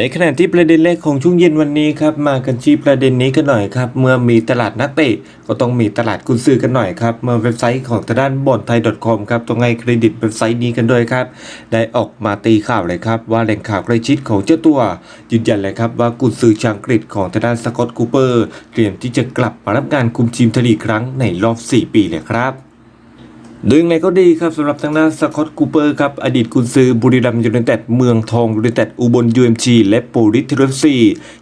ในขณะที่ประเด็นแรกของช่วงเย็นวันนี้ครับมากันที่ประเด็นนี้กันหน่อยครับเมื่อมีตลาดนักเตะก็ต้องมีตลาดกุญซือกันหน่อยครับเมื่อเว็บไซต์ของทางด้านบอลไทย .com ครับต้องให้เครดิตเว็บไซต์นี้กันด้วยครับได้ออกมาตีข่าวเลยครับว่าแหล่งข่าวใกล้ชิดของเจ้าตัว ยืนยันเลยครับว่ากุญซือชาวอังกฤษของทางด้านสกอตคูเปอร์เตรียมที่จะกลับมารับงานคุมทีมทลีกครั้งในรอบ 4 ปีเลยครับ โดยยังไงก็ดีครับสำหรับทางด้านสกอตคูเปอร์ครับอดีตกุนซือบุรีรัมย์ยูไนเต็ดเมืองทองยูไนเต็ดอุบลยูเอ็มจีและโปริสเทเรฟซี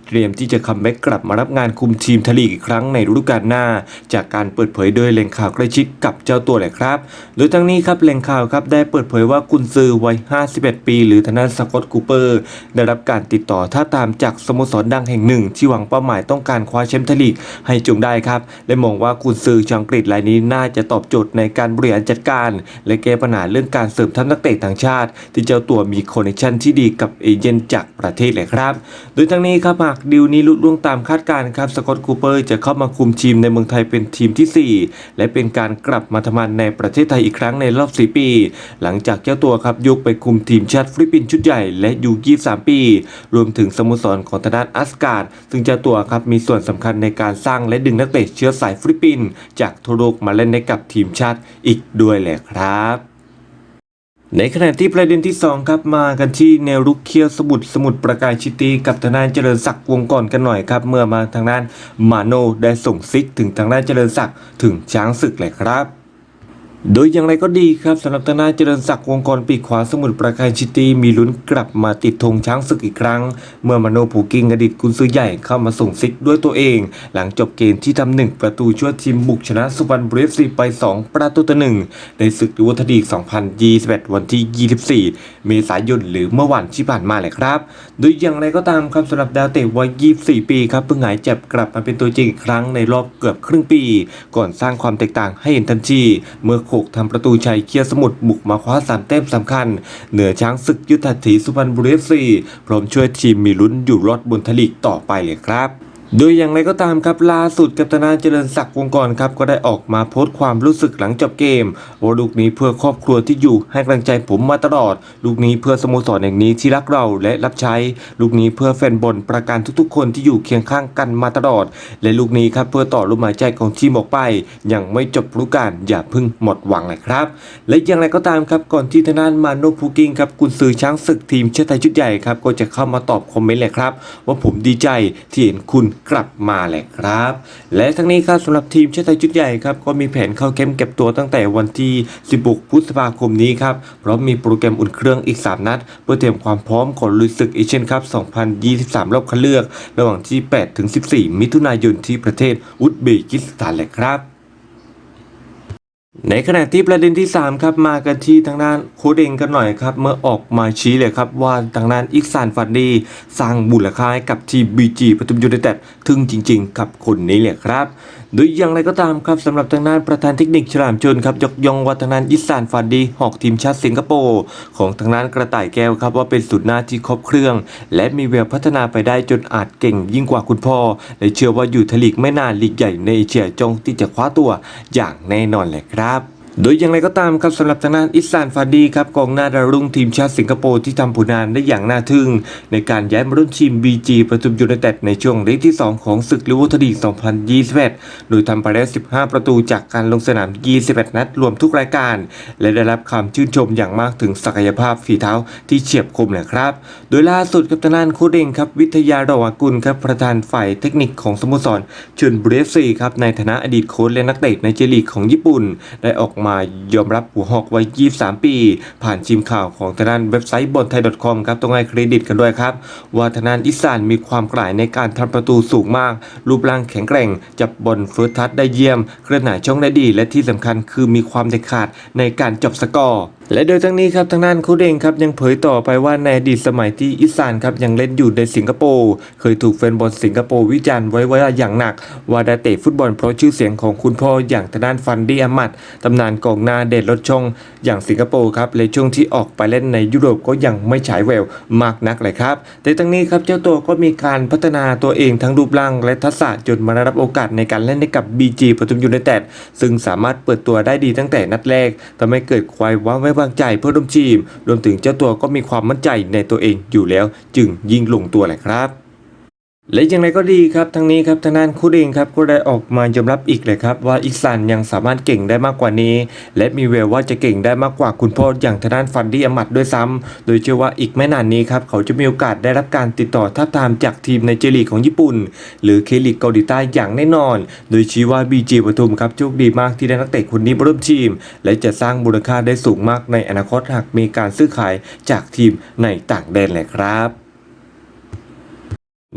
เตรียมที่จะคัมแบ็กกลับมารับงานคุมทีมทลีกอีกครั้งในฤดูกาลหน้า จากการเปิดเผยโดยแหล่งข่าวใกล้ชิดกับเจ้าตัวแหละครับ โดยทั้งนี้ครับแหล่งข่าวครับได้เปิดเผยว่ากุนซือวัย 51 ปี หรือทางด้านสกอตคูเปอร์ได้รับการติดต่อท่าตามจากสโมสรดังแห่งหนึ่ง ที่หวังเป้าหมายต้องการคว้าแชมป์ทลีกให้จงได้ครับและมองว่ากุนซือชาวอังกฤษรายนี้น่าจะตอบโจทย์ในการบริหารจัดการ และแก้ปัญหาเรื่องการเสริมทัพนักเตะต่างชาติ ที่เจ้าตัวมีคอนเนคชั่นที่ดีกับเอเจนต์จากประเทศเลยครับ โดยทั้งนี้ครับหากดีลนี้ลุล่วงตามคาดการณ์ครับสกอตคูเปอร์จะเข้ามาคุมทีมในเมืองไทยเป็นทีมทีสี่ 4 และเป็นการกลับมาทำงานในประเทศไทยอีกครั้งในรอบ 4 ปี หลังจากเจ้าตัวครับยกไปคุมทีมชาติฟิลิปปินส์ชุดใหญ่และยู23 ปี รวมถึงสโมสรของทางด้านอัสการ์ดซึ่งเจ้าตัวครับมีส่วนสำคัญในการสร้างและดึงนักเตะเชื้อสายฟิลิปปินส์จากทั่วโลกมาเล่นในกับทีมชาติอีกด้วยแหละครับ ในขณะที่ประเด็นที่ 2 ครับมากันที่แนวรุกเคียวสมุดสมุดประกายชิตีกับทางด้านเจริญศักดิ์วงก่อนกันหน่อยครับ เมื่อมาทางด้านมาโนได้ส่งซิกถึงทางด้านเจริญศักดิ์ถึงช้างศึกแหละครับ โดยอย่างไรก็ดีครับสำหรับทนาเจริญศักดิ์วงกรปีขวาสมุทรปราการชิตีมีลุ้นกลับมาติดธงช้างศึกอีกครั้ง เมื่อมโนผูกิงอดีตกุนซือใหญ่เข้ามาส่งซิกด้วยตัวเอง หลังจบเกมที่ทำหนึ่งประตูช่วยทีมบุกชนะสุพรรณบุรีซีไป 2 ประตูต่อหนึ่งในศึกยุวธดีก2021 วันที่ 24 เมษายนหรือเมื่อวันที่ผ่านมาแหละครับ โดยอย่างไรก็ตามครับสำหรับดาวเตะวัย 24 ปีครับเพิ่งหายเจ็บกลับมาเป็นตัวจริงอีกครั้งในรอบเกือบครึ่งปี ก่อนสร้างความแตกต่างให้เห็นทันทีเมื่อ6ทำประตูชัยเคียสมุทรบุกมาคว้าสามแต้มสำคัญ เหนือช้างศึกยุทธถีสุพรรณบุรีซีพร้อมช่วยทีมมีลุ้นอยู่รอดบนทลีกต่อไปเลยครับ โดยอย่างไรก็ตามครับล่าสุดกัปตันเจริญศักดิ์วงกรครับก็ได้ออกมาโพสต์ความรู้สึกหลังจบเกมว่าลูกนี้เพื่อครอบครัวที่อยู่ให้กำลังใจผมมาตลอด ลูกนี้เพื่อสโมสรแห่งนี้ที่รักเราและรับใช้ ลูกนี้เพื่อแฟนบอลประการทุกๆ คนที่อยู่เคียงข้างกันมาตลอด และลูกนี้ครับเพื่อต่อลมหายใจของทีมออกไป ยังไม่จบฤดูกาลอย่าเพิ่งหมดหวังเลยครับ และอย่างไรก็ตามครับก่อนที่ทางด้านมาโนพูกิงครับกุนซือช้างศึกทีมชาติไทยชุดใหญ่ครับก็จะเข้ามาตอบคอมเมนต์เลยครับว่าผมดีใจที่เห็นคุณกลับมาแหละครับ และทั้งนี้ครับสำหรับทีมชาติไทยชุดใหญ่ครับก็มีแผนเข้าเข้มป์เก็บตัวตั้งแต่วันที่ 16 พฤษภาคมนี้ครับเพราะมีโปรแกรมอุ่นเครื่องอีก 3 นัด เพื่อเตรียมความพร้อมก่อนลุยศึกเอเชียนคัพ 2023 รอบคัดเลือก ระหว่างที่ 8 ถึง 14 มิถุนายนที่ประเทศอุซเบกิสถานแหละครับ ในขณะที่ประเด็นที่ 3 ครับมากันที่ทางด้านโค้ดเองกันหน่อยครับ เมื่อออกมาชี้เลยครับว่าทางด้านอิกซานฟันดีสร้างบุญลค่าให้กับทีมบีจีปทุมยูไนเต็ดถึงจริง ๆ กับคนนี้เลยครับโดยอย่างไรก็ตามครับสำหรับทางด้านประธานเทคนิคฉลามชนครับยกย่องว่าทางด้นยิสานฟันดีหอกทีมชาติสิงคโปร์ของทางด้านกระต่ายแก้วครับว่าเป็นสุดหน้าที่ครบเครื่อง และมีแววพัฒนาไปได้จนอาจเก่งยิ่งกว่าคุณพ่อและเชื่อว่าอยู่ทลีกไม่นานลีกใหญ่ในเอเชียจงที่จะคว้าตัวอย่างแน่นอนแหละครับ โดยอย่างไรก็ตามครับสำหรับทางด้านอิสานฟาดีครับกองหน้าดาวรุ่งทีมชาติสิงคโปร์ที่ทำผลงานได้อย่างน่าทึ่ง ในการย้ายมาร่วมทีม BG ประทุมยูไนเต็ดในช่วงเลกที่ 2 ของศึกลิเวอร์พูลลีก2021 โดยทำไปได้15 ประตูจากการลงสนาม 21 นัดรวมทุกรายการ และได้รับคำชื่นชมอย่างมากถึงศักยภาพฝีเท้าที่เฉียบคมเลยครับ โดยล่าสุดกับทางด้านโค้ชเองครับวิทยาดอกกุลครับประธานฝ่ายเทคนิคของสโมสรชนบุรีเอฟซีครับในฐานะอดีตโค้ชและนักเตะในเจลีกของญี่ปุ่น ได้ออกมายอมรับหัวหอกวัย 23 ปี ผ่านชิมข่าวของทางด้านเว็บไซต์บอลไทย .com ครับต้องให้เครดิตกันด้วยครับ ว่าทางด้านอิสานมีความกล้าในการทำประตูสูงมาก รูปร่างแข็งแกร่ง จับบอลเฟิร์สทัชได้เยี่ยม เคลื่อนไหวช่องได้ดี และที่สำคัญคือมีความเด็ดขาดในการจบสกอร์และโดยทั้งนี้ครับทางด้านค้ชเองครับยังเผยต่อไปว่าในอดีตสมัยที่อิสานครับยังเล่นอยู่ในสิงคโปร์เคยถูกแฟนบอลสิงคโปร์วิจารณ์ไว้ว่าอย่างหนัก ว่าได้เตะฟุตบอลเพราะชื่อเสียงของคุณพ่ออย่างทางด้านฟันดี้อามัดตำนานกองหน้าเด่นรถช่องอย่างสิงคโปร์ครับและช่วงที่ออกไปเล่นในยุโรปก็ยังไม่ฉายแววมากนักเลยครับ แต่ทั้งนี้ครับเจ้าตัวก็มีการพัฒนาตัวเองทั้งรูปร่างและทักษะจนมาได้รับโอกาสในการเล่นให้กับ BG ปทุมยูไนเต็ดซึ่งสามารถเปิดตัวได้ดีตั้งแต่นัดแรกทำให้เกิดความว้วางใจเพื่อร่วมทีม รวมถึงเจ้าตัวก็มีความมั่นใจในตัวเองอยู่แล้ว จึงยิงลงตัวแหละครับ และอย่างไรก็ดีครับทั้งนี้ครับทางด้านคู่เองครับก็ได้ออกมายอมรับอีกเลยครับว่าอิกซันยังสามารถเก่งได้มากกว่านี้ และมีแววว่าจะเก่งได้มากกว่าคุณพ่ออย่างทางด้านฟันดี้อมัดด้วยซ้ำโดยเชื่อว่าอีกไม่นานนี้ครับเขาจะมีโอกาสได้รับการติดต่อท้าทามจากทีมในเจลีของญี่ปุ่น หรือเคลีกเกาหลีใต้อย่างแน่นอน โดยชี้ว่าบีจีปทุมครับโชคดีมากที่ได้นักเตะคนนี้มาร่วมทีม และจะสร้างมูลค่าได้สูงมากในอนาคตหากมีการซื้อขายจากทีมในต่างแดนเลยครับ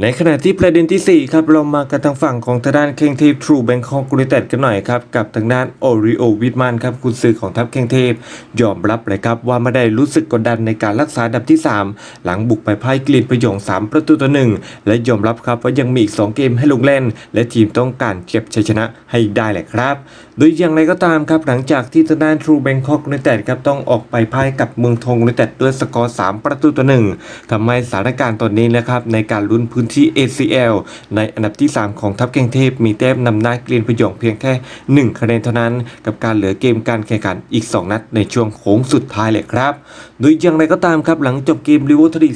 ในขณะที่ประเด็นที่ 4 ครับ เรามากันทางฝั่งของทางด้านเคงเทพทรูแบงคอกยูไนเต็ดกันหน่อยครับ กับทางด้านโอริโอวิทมันครับคุณซื้อของทัพเคงเทพ ยอมรับเลยครับว่าไม่ได้รู้สึกกดดันในการรักษาดับที่ 3 หลังบุกไปพ่ายกลีนประยง 3 ประตูต่อหนึ่งและยอมรับครับว่ายังมีอีก 2 เกมให้ลงเล่น และทีมต้องการเก็บชัยชนะให้ได้แหละครับ โดยอย่างไรก็ตามครับหลังจากที่ทางด้านทรูแบงคอกยูไนเต็ดครับต้องออกไปพ่ายกับเมืองทองยูไนเต็ดด้วยสกอร์3ประตูต่อหนึ่งทำให้สถานการณ์ตอนนี้นะครับในการลุ้นพื้นที่ ACL ในอันดับที่ 3 ของทัพเกงเทพมีแต้มนำหน้าเกรียนพยองเพียงแค่ 1 คะแนนเท่านั้น กับการเหลือเกมการแข่งขันอีก 2 นัดในช่วงโค้งสุดท้ายเลยครับ โดยอย่างไรก็ตามครับหลังจบเกมลิเวอร์พูลี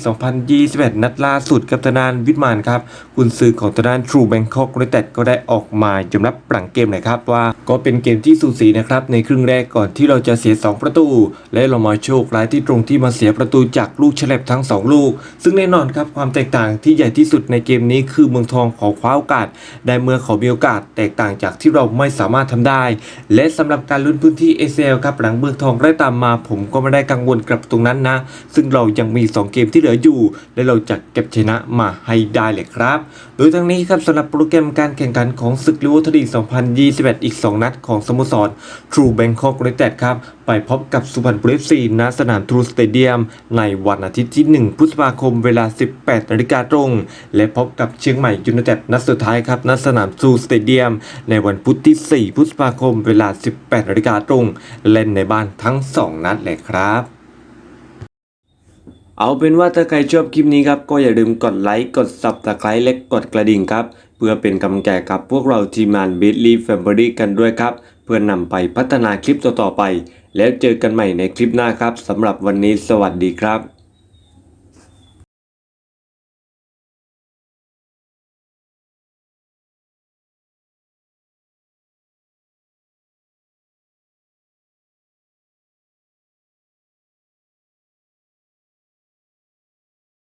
2021 นัดล่าสุดกับทางด้านวิทมานครับกุนซือของทางด้านทรูแบงคอกยูไนเต็ดก็ได้ออกมายอมรับหลังเกมเลยครับว่าก็เป็นเกมที่สูสีนะครับในครึ่งแรกก่อนที่เราจะเสีย 2 ประตู และเรามาโชคร้ายที่ตรงที่มาเสียประตูจากลูกเฉลบทั้ง 2 ลูก ซึ่งแน่นอนครับความแตกต่างที่ใหญ่ที่สุดุดในเกมนี้คือเมืองทองขอคว้าโอกาส ได้เมื่อเขามีโอกาสแตกต่างจากที่เราไม่สามารถทำได้ และสำหรับการลุ้นพื้นที่ ACL ครับหลังเมืองทองไล่ตามมา ผมก็ไม่ได้กังวลกับตรงนั้นนะ ซึ่งเรายังมี 2 เกมที่เหลืออยู่ และเราจะเก็บชนะมาให้ได้เลยครับ โดยทั้งนี้ครับสำหรับโปรแกรมการแข่งขันของศึกลิเวอร์พูล2021 อีก 2 นัดของสโมสร True Bangkok United ครับไปพบกับสุพรรณบุรีซีณสนามทรูสเตเดียม ในวันอาทิตย์ที่ 1 พฤษภาคมเวลา 18นาฬิกาตรงและพบกับเชียงใหม่ยูไนเต็ดนัดสุดท้ายครับณสนามทรูสเตเดียม ในวันพุธที่ 4 พฤษภาคมเวลา 18นาฬิกาตรง เล่นในบ้านทั้ง 2 นัดเลยครับเอาเป็นว่าถ้าใครชอบคลิปนี้ครับ ก็อย่าลืมกดไลค์ กด subscribe และกดกระดิ่งครับ เพื่อเป็นกำลังใจกับพวกเราทีมงาน b i t l y Family กันด้วยครับ เพื่อนนำไปพัฒนาคลิปต่อๆไป แล้วเจอกันใหม่ในคลิปหน้าครับสำหรับวันนี้สวัสดีครับ